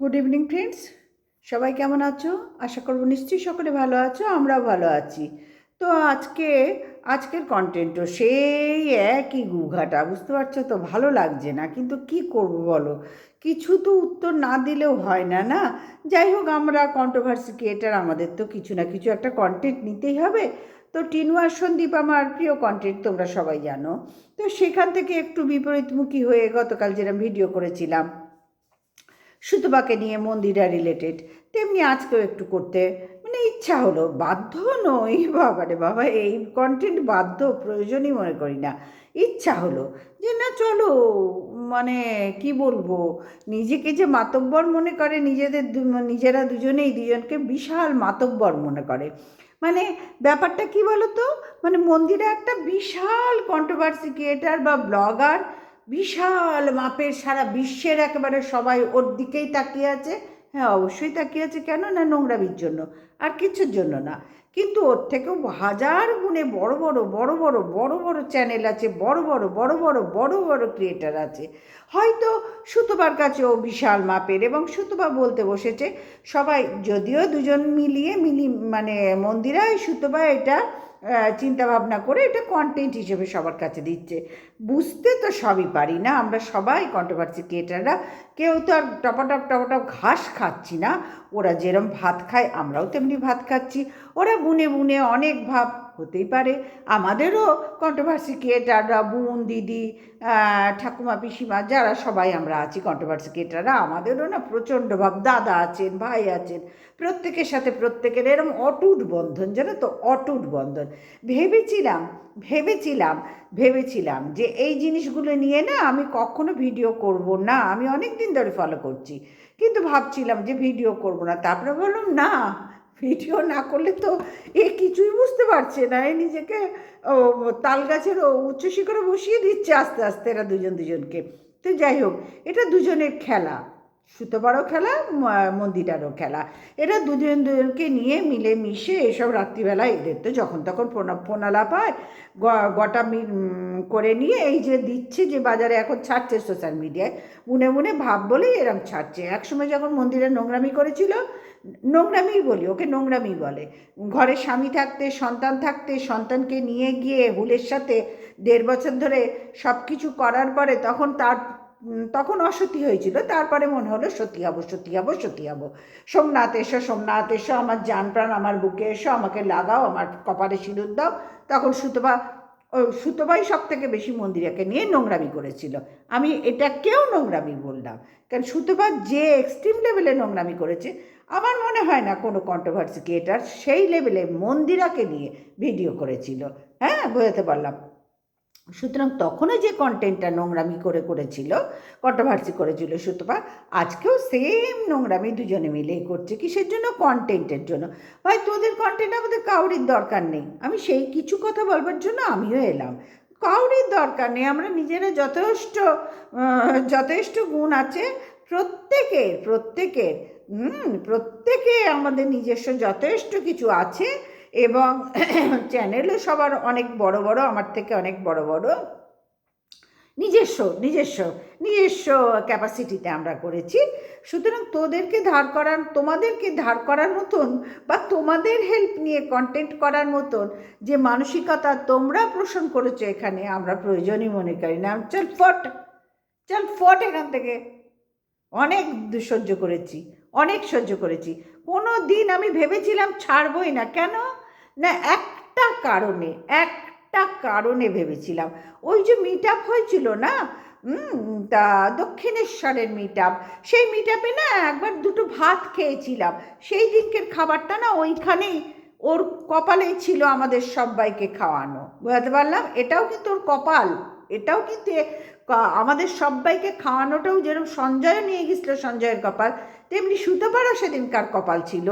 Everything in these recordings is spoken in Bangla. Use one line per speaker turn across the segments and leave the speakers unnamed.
গুড ইভিনিং ফ্রেন্ডস সবাই কেমন আছো? আশা করব নিশ্চয়ই সকলে ভালো আছো, আমরাও ভালো আছি। তো আজকে, আজকের কন্টেন্টও সেই একই গুঘাটা, বুঝতে পারছ তো? ভালো লাগছে না, কিন্তু কি করব বলো? কিছু তো উত্তর না দিলেও হয় না না? যাই হোক, আমরা কন্ট্রোভার্সি ক্রিয়েটার আমাদের তো কিছু না কিছু একটা কন্টেন্ট নিতেই হবে। তো টিনু আর সন্দীপ আমার প্রিয় কন্টেন্ট তোমরা সবাই জানো। তো সেখান থেকে একটু বিপরীতমুখী হয়ে গতকাল যেরকম ভিডিও করেছিলাম সুতপাকে নিয়ে মন্দিরা রিলেটেড তেমনি আজকেও একটু করতে। মানে ইচ্ছা হলো। বাধ্য নই। বাবা রে বাবা, এই কন্টেন্ট বাধ্য প্রয়োজনই মনে করি না। ইচ্ছা হলো যে না চলো মানে কি বলব? নিজেকে যে মাতব্বর মনে করে নিজেদের নিজেরা দুজনেই দুজনকে বিশাল মাতব্বর মনে করে। মানে ব্যাপারটা কি বলো তো মানে মন্দিরে একটা বিশাল কন্ট্রোভার্সি ক্রিয়েটার বা ব্লগার বিশাল মাপের সারা বিশ্বের একেবারে সবাই ওর দিকেই তাকিয়ে আছে। হ্যাঁ অবশ্যই তাকিয়ে আছে। কেন না নোংরামির জন্য? আর কিছুর জন্য না। কিন্তু ওর থেকেও হাজার গুণে বড় বড় বড় বড় বড় বড় চ্যানেল আছে। বড় বড় বড় বড় বড় বড় ক্রিয়েটার আছে। হয়তো সুতোবার কাছেও বিশাল মাপের এবং সুতোবা বলতে বসেছে। সবাই, যদিও দুজন মিলিয়ে মিলি মানে মন্দিরায় সুতোবা এটা আহ, চিন্তা ভাবনা করে এটা কন্টেন্ট হিসেবে সবার কাছে দিচ্ছে। বুঝতে তো সবই পারি না আমরা সবাই কন্ট্রোভার্সি ক্রিয়েটাররা কেউ তো আর টপাটপ টপাটপ ঘাস খাচ্ছি না। ওরা যেরম ভাত খায় আমরাও তেমনি ভাত খাচ্ছি। ওরা বুনে বুনে অনেক ভাব হতেই পারে। আমাদেরও কন্ট্রোভার্সি ক্রিয়েটাররা বোন, দিদি ঠাকুমা, পিসিমা, যারা সবাই আমরা আছি কন্ট্রোভার্সি ক্রিয়েটাররা আমাদেরও না প্রচণ্ড ভাব দাদা আছেন, ভাই আছেন, প্রত্যেকের সাথে প্রত্যেকের এরম অটুট বন্ধন, জানো তো? অটুট বন্ধন। ভেবেছিলাম ভেবেছিলাম ভেবেছিলাম যে এই জিনিসগুলো নিয়ে না আমি কখনো ভিডিও করব না, আমি অনেক দিন ধরে ফলো করছি। কিন্তু ভাবছিলাম যে ভিডিও করব না, তারপরে বললাম, না ভিডিও না করলে তো এ বুঝতে পারছে না এ নিজেকে ও, তাল গাছের উচ্চ শিখরে বসিয়ে দিচ্ছে আস্তে আস্তে এরা দুজন দুজনকে। তো যাই হোক এটা দুজনের খেলা। সুতোবারও খেলা মন্দিরারও খেলা। এরা দুজন দুজনকে নিয়ে মিলে মিশে এসব রাত্রিবেলা এদের তো যখন তখন ফোনা ফোনালাপ হয় গ- গোটা করে নিয়ে এই যে দিচ্ছে যে বাজারে এখন ছাড়ছে সোশ্যাল মিডিয়ায় মনে মনে ভাব বলেই এরম ছাড়ছে। একসময় যখন মন্দিরে নোংরামি করেছিল নোংরামি বলি, ওকে নোংরামি বলে। ঘরে স্বামী থাকতে, সন্তান থাকতে, সন্তানকে নিয়ে গিয়ে হুলের সাথে দেড় বছর ধরে সব কিছু করার পরে তখন তার তখন অসতী হয়েছিল। তারপরে মনে হলো, সতী হব সতী হব সতী হব। সোমনাথ এসো সোমনাথ এসো, আমার জান প্রাণ আমার বুকে এসো, আমাকে লাগাও, আমার কপালে সিঁদুর দাও। তখন সুতপা ও সুতপাই সব থেকে বেশি মন্দিরাকে নিয়ে নোংরামি করেছিল। আমি এটাকেও নোংরামি বললাম। কারণ সুতোবা যে এক্সট্রিম লেভেলে নোংরামি করেছে, আমার মনে হয় না কোনো কন্ট্রোভার্সি ক্রিয়েটার সেই লেভেলে মন্দিরাকে নিয়ে ভিডিও করেছিল। হ্যাঁ বোঝাতে পারলাম? সুতরাং তখনও যে কন্টেন্টটা নোংরামি করে করেছিল কন্ট্রোভার্সি করেছিল সুতপা, আজকেও সেম নোংরামি দুজনে মিলেই করছে। কিসের জন্য? কন্টেন্টের জন্য। ভাই, তোদের কন্টেন্ট আমাদের কাউরির দরকার নেই। আমি সেই কিছু কথা বলবার জন্য আমিও এলাম। কাউরির দরকার নেই। আমরা নিজেরা যথেষ্ট যথেষ্ট গুণ আছে। প্রত্যেকের প্রত্যেকের হুম, প্রত্যেকে আমাদের নিজস্ব যথেষ্ট কিছু আছে। এবং চ্যানেলও সবার অনেক বড় বড়, আমার থেকে অনেক বড় বড় নিজস্ব নিজস্ব নিজস্ব ক্যাপাসিটিতে আমরা করেছি। সুতরাং তোদেরকে ধার করার, তোমাদেরকে ধার করার মতন বা তোমাদের হেল্প নিয়ে কন্টেন্ট করার মতন যে মানসিকতা তোমরা পোষণ করেছ এখানে আমরা প্রয়োজনই মনে করি না। চল ফট চল ফট এখান থেকে। অনেক সহ্য করেছি, অনেক সহ্য করেছি। কোনো দিন আমি ভেবেছিলাম ছাড়বই না। কেন? না, একটা কারণে একটা কারণে ভেবেছিলাম। ওই যে মিট আপ হয়েছিল না? তা দক্ষিণেশ্বরের মিট আপ সেই মিট আপে না একবার দুটো ভাত খেয়েছিলাম। সেই দিনকের খাবারটা না ওইখানেই ওর কপালেই ছিল আমাদের সবাইকে খাওয়ানো। বুঝতে পারলাম? এটাও কিন্তু ওর কপাল। এটাও কিন্তু আমাদের সবাইকে খাওয়ানোটাও যেরকম সঞ্জয় নিয়ে গেছিল সঞ্জয়ের কপাল তেমনি সুতোপাড়া সেদিনকার কপাল ছিল?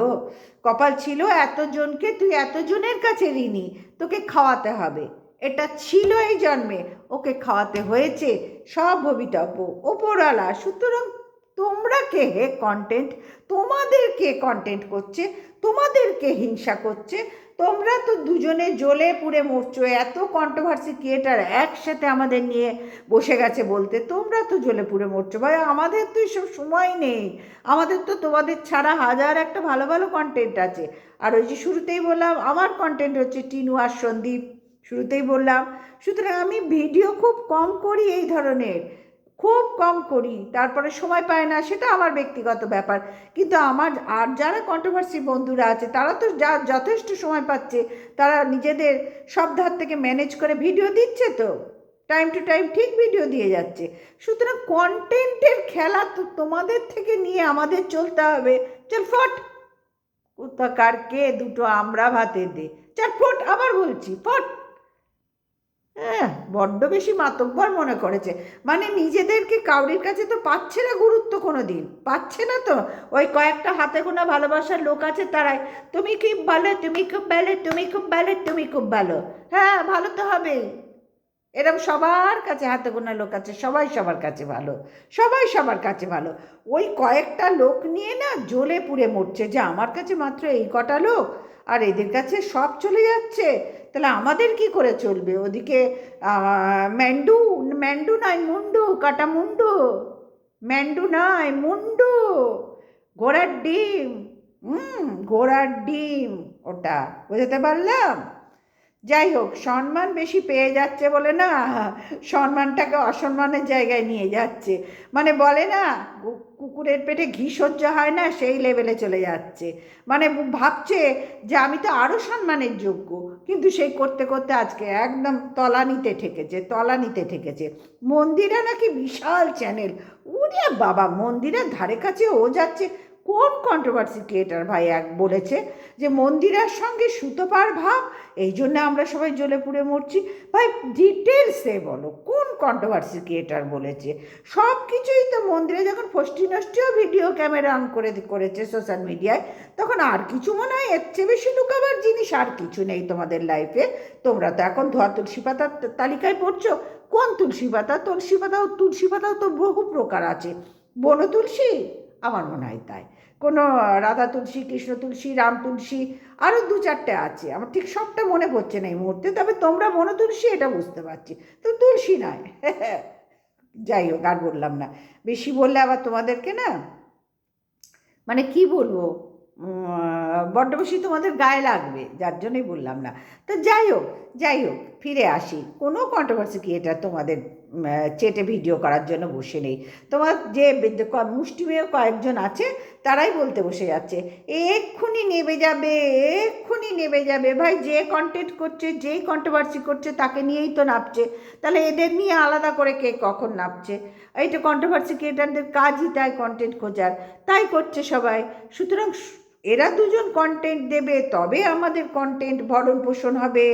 কপাল ছিল এতজনকে, তুই এতজনের কাছে ঋণী, তোকে খাওয়াতে হবে। এটা ছিল এই জন্মে, ওকে খাওয়াতে হয়েছে সব ভবিতব্য ওপরওয়ালা, সুতরাং তোমরা কে হে কন্টেন্ট তোমাদের কে কন্টেন্ট করছে? তোমাদের কে হিংসা করছে? তোমরা তো দুজনে জ্বলে পুড়ে মরছো। এত কন্ট্রোভার্সি ক্রিয়েটার একসাথে আমাদের নিয়ে বসে গেছে বলতে। তোমরা তো জ্বলে পুড়ে মরছো। ভাই, আমাদের তো এসব সময় নেই। আমাদের তো তোমাদের ছাড়া হাজার একটা ভালো ভালো কন্টেন্ট আছে। আর ওই যে শুরুতেই বললাম, আমার কন্টেন্ট হচ্ছে টিনু আর সন্দীপ। শুরুতেই বললাম, সুতরাং আমি ভিডিও খুব কম করি এই ধরনের। খুব কম করি। তারপরে সময় পায় না, সেটা আমার ব্যক্তিগত ব্যাপার। কিন্তু আমার আর যারা কন্ট্রোভার্সি বন্ধুরা আছে, তারা তো যা, যথেষ্ট সময় পাচ্ছে। তারা নিজেদের সব ধার থেকে ম্যানেজ করে ভিডিও দিচ্ছে তো। টাইম টু টাইম ঠিক ভিডিও দিয়ে যাচ্ছে। সুতরাং কন্টেন্টের খেলা তো তোমাদের থেকে নিয়ে আমাদের চলতে হবে। চল ফট। কোথাকার কে দুটো আমরা ভাতে দে। চার ফট, আবার বলছি, ফট। হ্যাঁ বড্ড বেশি মাতব্বর মনে করেছে। মানে নিজেদেরকে কাউরির কাছে তো পাচ্ছে না গুরুত্ব কোনো দিন পাচ্ছে না তো। ওই কয়েকটা হাতে গোনা ভালোবাসার লোক আছে তারাই। তুমি খুব ভালো, তুমি খুব ভালো, তুমি খুব ভালো, তুমি খুব ভালো। হ্যাঁ ভালো তো হবেই এরকম সবার কাছে হাতে গোনা লোক আছে, সবাই সবার কাছে ভালো। সবাই সবার কাছে ভালো। ওই কয়েকটা লোক নিয়ে না জ্বলে পুড়ে মরছে যে আমার কাছে মাত্র এই কটা লোক। আর এদের কাছে সব চলে যাচ্ছে। তাহলে আমাদের কি করে চলবে? ওদিকে ম্যান্ডু ম্যান্ডু নয় মুন্ডু, কাটা মুন্ডু। ম্যান্ডু নয় মুন্ডু। ঘোড়ার ডিম। হুম, ঘোড়ার ডিম, ওটা। বোঝাতে পারলাম? যাই হোক, সম্মান বেশি পেয়ে যাচ্ছে বলে না, সম্মানটাকে অসম্মানের জায়গায় নিয়ে যাচ্ছে। মানে বলে না কুকুরের পেটে ঘি সহ্য হয় না, সেই লেভেলে চলে যাচ্ছে। মানে ভাবছে যে আমি তো আরও সম্মানের যোগ্য, কিন্তু সেই করতে করতে আজকে একদম তলানিতে ঠেকেছে তলানিতে ঠেকেছে। মন্দিরা নাকি বিশাল চ্যানেল উড়িয়া বাবা, মন্দিরের ধারে কাছে ও যাচ্ছে কোন কন্ট্রোভার্সি ক্রিয়েটার ভাই এক বলেছে যে মন্দিরার সঙ্গে সুতোপার ভাব? এই জন্য আমরা সবাই জ্বলে পুড়ে মরছি। ভাই ডিটেলসে বলো, কোন কন্ট্রোভার্সি ক্রিয়েটার বলেছে? সব কিছুই তো মন্দিরে যখন ফষ্টি নষ্টিও ভিডিও ক্যামেরা অন করে করেছে সোশ্যাল মিডিয়ায় তখন আর কিছু মনে হয় এর চেয়ে বেশি লুকাবার জিনিস আর কিছু নেই তোমাদের লাইফে তোমরা তো এখন ধোয়া তুলসী পাতার তালিকায় পড়ছো। কোন তুলসী পাতা? তুলসী পাতাও তুলসী পাতাও তো বহু প্রকার আছে। বন তুলসী। আমার মনে হয় তাই। কোনো রাধা তুলসী, কৃষ্ণ তুলসী, রাম তুলসী আরও দু চারটে আছে। আমার ঠিক সবটা মনে পড়ছে না এই মুহূর্তে, তবে তোমরা মন তুলসী, এটা বুঝতে পারছি। তো তুলসী নয়। যাই হোক, আর বললাম না। বেশি বললে আবার তোমাদেরকে না মানে কি বলব বড্ড বেশি তোমাদের গায়ে লাগবে, যার জন্যই বললাম না। তো যাই হোক যাই হোক, ফিরে আসি। কোনো কন্ট্রোভার্সি কি এটা তোমাদের চেটে ভিডিও করার জন্য বসে নেই। তোমার যে মুষ্টিমেয় কয়েকজন আছে, তারাই বলতে বসে যাচ্ছে। এক্ষুনি নেবে যাবে, এক্ষুনি নেবে যাবে। ভাই, যে কন্টেন্ট করছে, যেই কন্ট্রোভার্সি করছে, তাকে নিয়েই তো নাপছে। তাহলে এদের নিয়ে আলাদা করে কে কখন নাপছে? এইটা কন্ট্রোভার্সি ক্রিয়েটারদের কাজই তাই কন্টেন্ট খোঁজার। তাই করছে সবাই। সুতরাং এরা দুজন কন্টেন্ট দেবে, তবে আমাদের কন্টেন্ট ভরণ পোষণ হবে,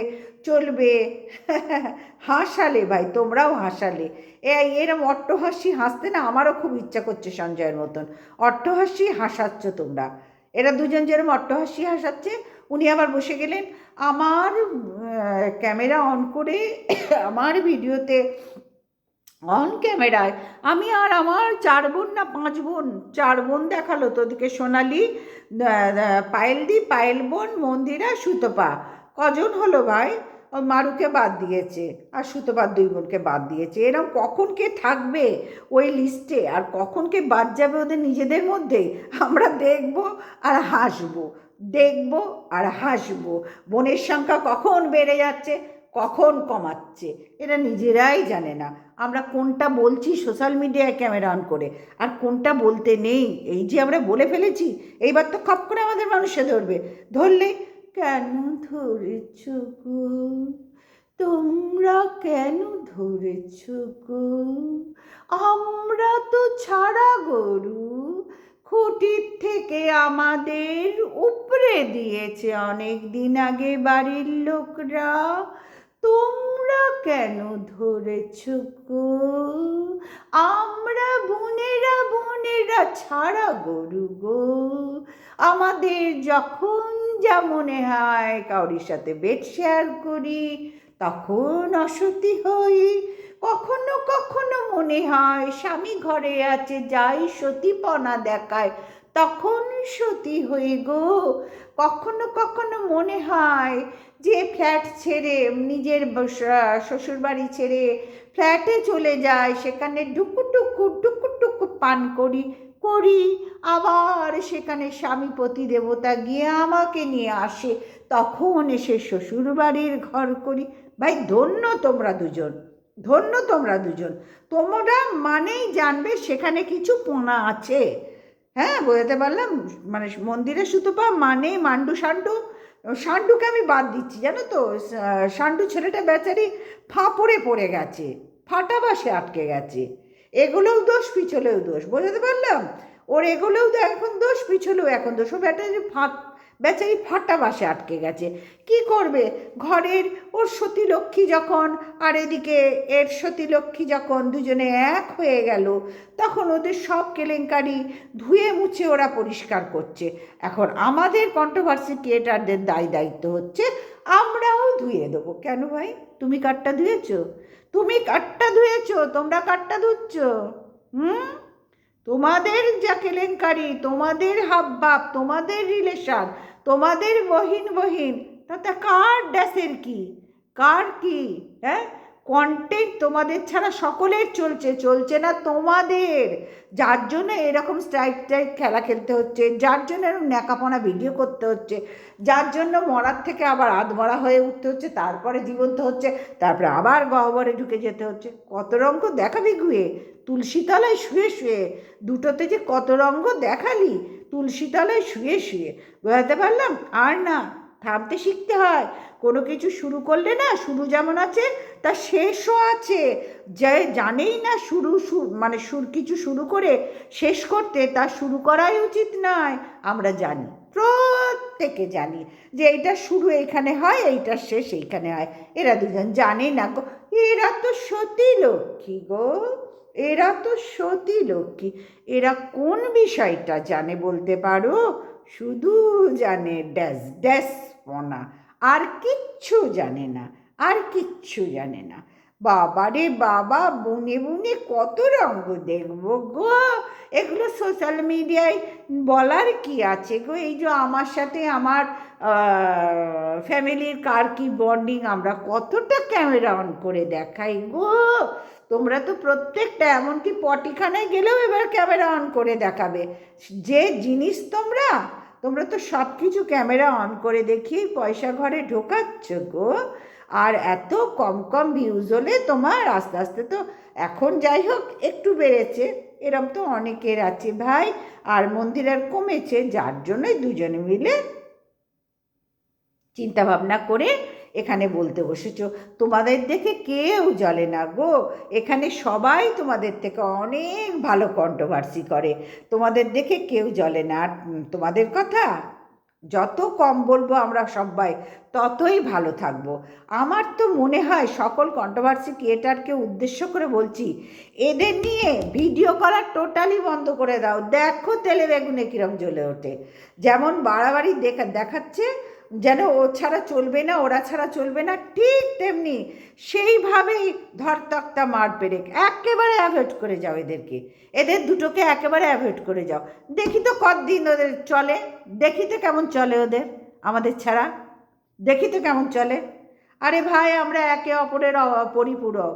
চলবে। হাসালে ভাই, তোমরাও হাসালে। এই এরম অট্টহাসি হাসতে না আমারও খুব ইচ্ছা করছে সঞ্জয়ের মতন। অট্টহাসি হাসাচ্ছ তোমরা। এরা দুজন যেরকম অট্টহাসি হাসাচ্ছে, উনি আবার বসে গেলেন, আমার ক্যামেরা অন করে, আমার ভিডিওতে অন ক্যামেরায়। আমি আর আমার চার বোন না, পাঁচ বোন, চার বোন দেখাল তো ওদিকে সোনালি পায়েলদি পায়েল বোন মন্দিরা, সুতপা। কজন হলো ভাই? ও মারুকে বাদ দিয়েছে আর সুতপার দুই বোনকে বাদ দিয়েছে। এরকম কখন কে থাকবে ওই লিস্টে আর কখন কে বাদ যাবে ওদের নিজেদের মধ্যে আমরা দেখব আর হাসবো। দেখব আর হাসবো। বোনের সংখ্যা কখন বেড়ে যাচ্ছে? কখন কমাচ্ছে? এরা নিজেরাই জানে না। আমরা কোনটা বলছি সোশ্যাল মিডিয়ায় ক্যামেরা অন করে, আর কোনটা বলতে নেই? এই যে আমরা বলে ফেলেছি, এইবার তো খপ করে আমাদের মানুষে ধরবে। ধরলে, কেন ধরেছ গো? তোমরা কেন ধরেছ গো? আমরা তো ছাড়া গরু, খুঁটির থেকে আমাদের উপরে দিয়েছে অনেক দিন আগে বাড়ির লোকরা। তোমরা কেন ধরেছ আমরা বোনেরা বোনেরা ছাড়া গরু গো। আমাদের যখন যা মনে হয় কাউরির সাথে বেড শেয়ার করি, তখন অসতি হই। কখনো কখনো মনে হয় স্বামী ঘরে আছে, যাই সতীপনা দেখায়। তখন সতী হই গো। কখনো কখনো মনে হয় যে ফ্ল্যাট ছেড়ে, নিজের শ্বশুরবাড়ি ছেড়ে ফ্ল্যাটে চলে যায় সেখানে ডুকু টুকু ডুকু টুকু পান করি করি। আবার সেখানে স্বামী পতি দেবতা গিয়ে আমাকে নিয়ে আসে। তখন এসে শ্বশুরবাড়ির ঘর করি। ভাই, ধন্য তোমরা দুজন, ধন্য তোমরা দুজন। তোমরা মানেই জানবে সেখানে কিছু পোনা আছে। হ্যাঁ বোঝাতে পারলাম। মানে মন্দিরের সুতপা মানে মান্ডু সান্ডু। সান্ডুকে আমি বাদ দিচ্ছি, জানো তো? সান্ডু ছেলেটা বেচারি ফাঁপড়ে পড়ে গেছে, ফাটা বাসে আটকে গেছে। এগুলোও দোষ, পিছলেও দোষ, বোঝাতে পারলাম? ওর এগুলোও এখন দোষ, পিছলেও এখন দোষ। ও ব্যাটারি ফাঁক বেচারি ফাটা বাসে আটকে গেছে। কি করবে? ঘরের ওর সতী লক্ষ্মী যখন আর এদিকে এর সতী লক্ষ্মী যখন দুজনে এক হয়ে গেল, তখন ওদের সব কেলেঙ্কারি ধুয়ে মুছে ওরা পরিষ্কার করছে। এখন আমাদের কন্ট্রোভার্সি ক্রিয়েটারদের দায় দায়িত্ব হচ্ছে, আমরাও ধুয়ে দেবো। কেন ভাই? তুমি কাঠটা ধুয়েছো? তুমি কাঠটা ধুয়েছো? তোমরা কাঠটা ধুচ্ছ? হুম? তোমাদের যা কেলেঙ্কারি, তোমাদের হাবভাব, তোমাদের রিলেশন, তোমাদের বহিন বহিন তাতে কার ড্যাসের কি? কার কি? হ্যাঁ? কন্টেন্ট তোমাদের ছাড়া সকলের চলছে চলছে না তোমাদের। যার জন্য এরকম স্ট্রাইক স্ট্রাইক খেলা খেলতে হচ্ছে, যার জন্য এরকম ন্যাকাপনা ভিডিও করতে হচ্ছে, যার জন্য মরার থেকে আবার আধমরা হয়ে উঠতে হচ্ছে, তারপরে জীবন্ত হচ্ছে, তারপরে আবার গহ্বরে ঢুকে যেতে হচ্ছে। কত রঙ্গ দেখাবি গুয়ে তুলসীতলায় শুয়ে শুয়ে, দুটোতে যে কত রঙ্গ দেখালি তুলসীতলায় শুয়ে শুয়ে, বোঝাতে পারলাম? আর না। থামতে শিখতে হয়। কোনো কিছু শুরু করলে না শুরু যেমন আছে, তা শেষও আছে। যে জানেই না শুরু মানে সুর কিছু শুরু করে শেষ করতে তা শুরু করাই উচিত নয়, আমরা জানি, প্রত্যেকে জানি যে এইটা শুরু এইখানে হয়, এইটা শেষ এইখানে হয়। এরা দুজন জানে না গো, এরা তো সতী লক্ষ্মী গো, এরা তো সতী লক্ষ্মী। এরা কোন বিষয়টা জানে বলতে পারো? শুধু জানে ড্যাস ড্যাস পনা। আর কিচ্ছু জানে না, আর কিচ্ছু জানে না। বাবা রে বাবা, বনে বনে কত রঙ্গ দেখব গো। এগুলো সোশ্যাল মিডিয়ায় বলার কি আছে গো? এই যে আমার সাথে আমার ফ্যামিলির কার কি বন্ডিং আমরা কতটা ক্যামেরা অন করে দেখাই গো। তোমরা তো প্রত্যেকটা, এমনকি পটিখানায় গেলেও এবার ক্যামেরা অন করে দেখাবে। যে জিনিস তোমরা তোমরা তো সব কিছু ক্যামেরা অন করে দেখিয়ে পয়সা ঘরে ঢোকাচ্ছ গো। আর এত কম কম ভিউজ হলে তোমার আস্তে আস্তে তো এখন যাই হোক, একটু বেড়েছে। এরম তো অনেকের আছে ভাই, আর মন্দির আর কমেছে, যার জন্যই দুজনে মিলে চিন্তা ভাবনা করে এখানে বলতে বসেছ। তোমাদের দেখে কেউ জলে না গো। এখানে সবাই তোমাদের থেকে অনেক ভালো কন্ট্রোভার্সি করে। তোমাদের দেখে কেউ জলে না। তোমাদের কথা, যত কম বলব আমরা সবাই, ততই ভালো থাকব। আমার তো মনে হয় সকল কন্ট্রোভার্সি ক্রিয়েটারকে উদ্দেশ্য করে বলছি, এদের নিয়ে ভিডিও করা টোটালি বন্ধ করে দাও। দেখো তেলে বেগুনে কিরম জ্বলে ওঠে। যেমন বাড়াবাড়ি দেখা, দেখাচ্ছে যেন ও ছাড়া চলবে না, ওরা ছাড়া চলবে না, ঠিক তেমনি সেইভাবেই ধরতক্তা মার পেরেক। একেবারে অ্যাভয়েড করে যাও এদেরকে। এদের দুটোকে একেবারে অ্যাভয়েড করে যাও। দেখি তো কতদিন ওদের চলে। দেখি তো কেমন চলে ওদের, আমাদের ছাড়া। দেখি তো কেমন চলে। আরে ভাই, আমরা একে অপরের পরিপূরক।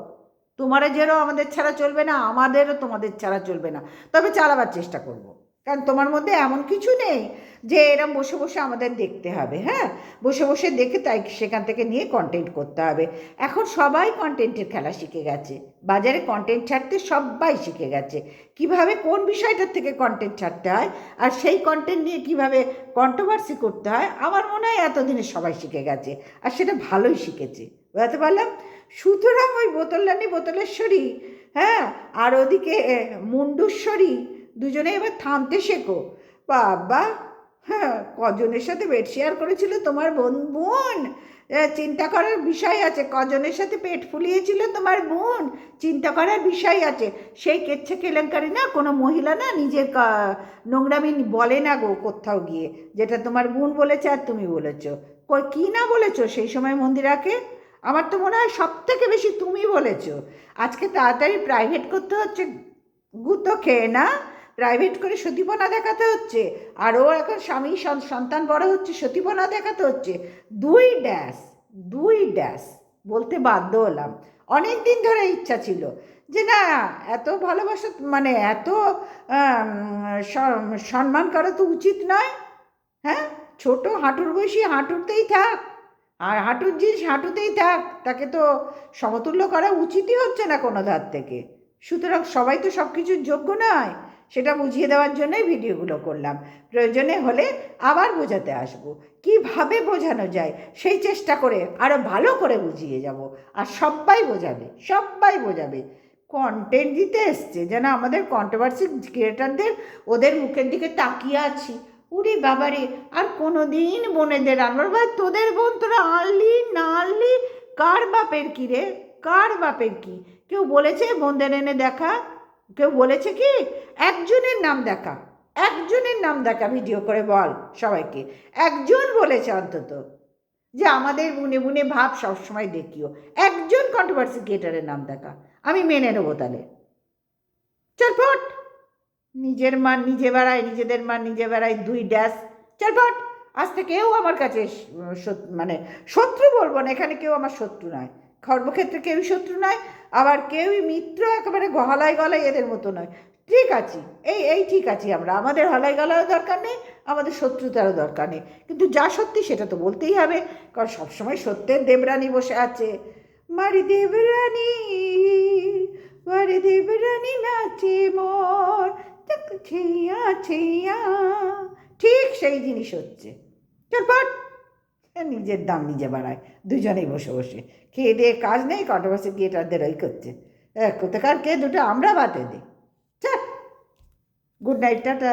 তোমারা যেরও আমাদের ছাড়া চলবে না, আমাদেরও তোমাদের ছাড়া চলবে না। তবে চালাবার চেষ্টা করব। কারণ তোমার মধ্যে এমন কিছু নেই যে এরম বসে বসে আমাদের দেখতে হবে হ্যাঁ? বসে বসে দেখে তাই সেখান থেকে নিয়ে কন্টেন্ট করতে হবে। এখন সবাই কন্টেন্টের খেলা শিখে গেছে। বাজারে কন্টেন্ট ছাড়তে সবাই শিখে গেছে। কীভাবে কোন বিষয়টার থেকে কন্টেন্ট ছাড়তে হয় আর সেই কন্টেন্ট নিয়ে কীভাবে কন্ট্রোভার্সি করতে হয়, আমার মনে হয় এতদিনে সবাই শিখে গেছে। আর সেটা ভালোই শিখেছে। বুঝতে পারলাম? সুতরাং ওই বোতল বোতলানি বোতলেশ্বরী হ্যাঁ? আর ওদিকে মুন্ডুশ্বরী দুজনে এবার থামতে শেখো। বাবা হ্যাঁ কজনের সাথে বেড শেয়ার করেছিল তোমার বোন বোন। চিন্তা করার বিষয় আছে। কজনের সাথে পেট ফুলিয়েছিল তোমার বোন। চিন্তা করার বিষয় আছে। সেই কেচ্ছে কেলেঙ্কারি না কোনো মহিলা না নিজের নোংরামি বলে না গো কোথাও গিয়ে। যেটা তোমার বোন বলেছে আর তুমি বলেছ। কই, কী না বলেছ সেই সময় মন্দিরাকে? আমার তো মনে হয় সব থেকে বেশি তুমি বলেছ। আজকে তাড়াতাড়ি প্রাইভেট করতে হচ্ছে গুতো খেয়ে না? প্রাইভেট করে সতীপনা দেখাতে হচ্ছে। আর ও এখন স্বামী, সন- সন্তান বড় হচ্ছে, সতীপনা দেখাতে হচ্ছে। দুই ড্যাশ দুই ড্যাশ বলতে বাধ্য হলাম। অনেক দিন ধরে ইচ্ছা ছিল যে না, এত ভালোবাসা মানে এত সম্মান করা তো উচিত নয়। হ্যাঁ? ছোট হাঁটুর বয়সী হাঁটুতেই থাক। আর হাঁটুর জিনিস হাঁটুতেই থাক। তাকে তো সমতুল্য করা উচিতই হচ্ছে না কোনো ধার থেকে। সুতরাং সবাই তো সব কিছুর যোগ্য নয়। সেটা বুঝিয়ে দেওয়ার জন্যই ভিডিওগুলো করলাম। প্রয়োজনে হলে আবার বোঝাতে আসব। কীভাবে বোঝানো যায়? সেই চেষ্টা করে আরও ভালো করে বুঝিয়ে যাব। আর সবাই বোঝাবে সবাই বোঝাবে। কন্টেন্ট দিতে এসছে, যেন আমাদের কন্ট্রোভার্সি ক্রিয়েটারদের ওদের মুখের দিকে তাকিয়ে আছি। উরি বাবারে, আর কোনো দিন বোনেদের আনবার ভাই তোদের বোন তোরা আনলি, না আনলি? কার বাপের কী রে? কার বাপের কী? কেউ বলেছে বোনদের এনে দেখা? কেউ বলেছে কি? একজনের নাম দেখা। একজনের নাম দেখা ভিডিও করে বল সবাইকে। একজন বলেছে অন্তত যে আমাদের বুনে বুনে ভাব সবসময় দেখিও। একজন কন্ট্রোভার্সি ক্রিয়েটারের নাম দেখা। আমি মেনে নেব তাহলে। চলপট নিজের মান নিজে বেড়ায়, নিজেদের মান নিজে বেড়ায়, দুই ড্যাশ চলপট আজ থেকে কেউ আমার কাছে মানে শত্রু বলব না, এখানে কেউ আমার শত্রু নয়। কর্মক্ষেত্রে কেউই শত্রু নয়, আবার কেউই মিত্র একেবারে গলায় গলায় এদের মতো নয়। ঠিক আছি, এই এই ঠিক আছি আমরা। আমাদের হলাই গলারও দরকার নেই, আমাদের শত্রুতারও দরকার নেই। কিন্তু যা সত্যি সেটা তো বলতেই হবে, কারণ সবসময় সত্যের দেবরানী বসে আছে। মারি দেবরানী মারি দেবরানী নাচে মোর ঠিক সেই জিনিস হচ্ছে। চলপট নিজের দাম নিজে বাড়ায়, দুজনেই বসে বসে। খেয়ে দিয়ে কাজ নেই কন্ট্রোভার্সি ক্রিয়েটারদের ওই করছে। কোথাকার কে, দুটো আমরা বাতে দিই। Good night tata.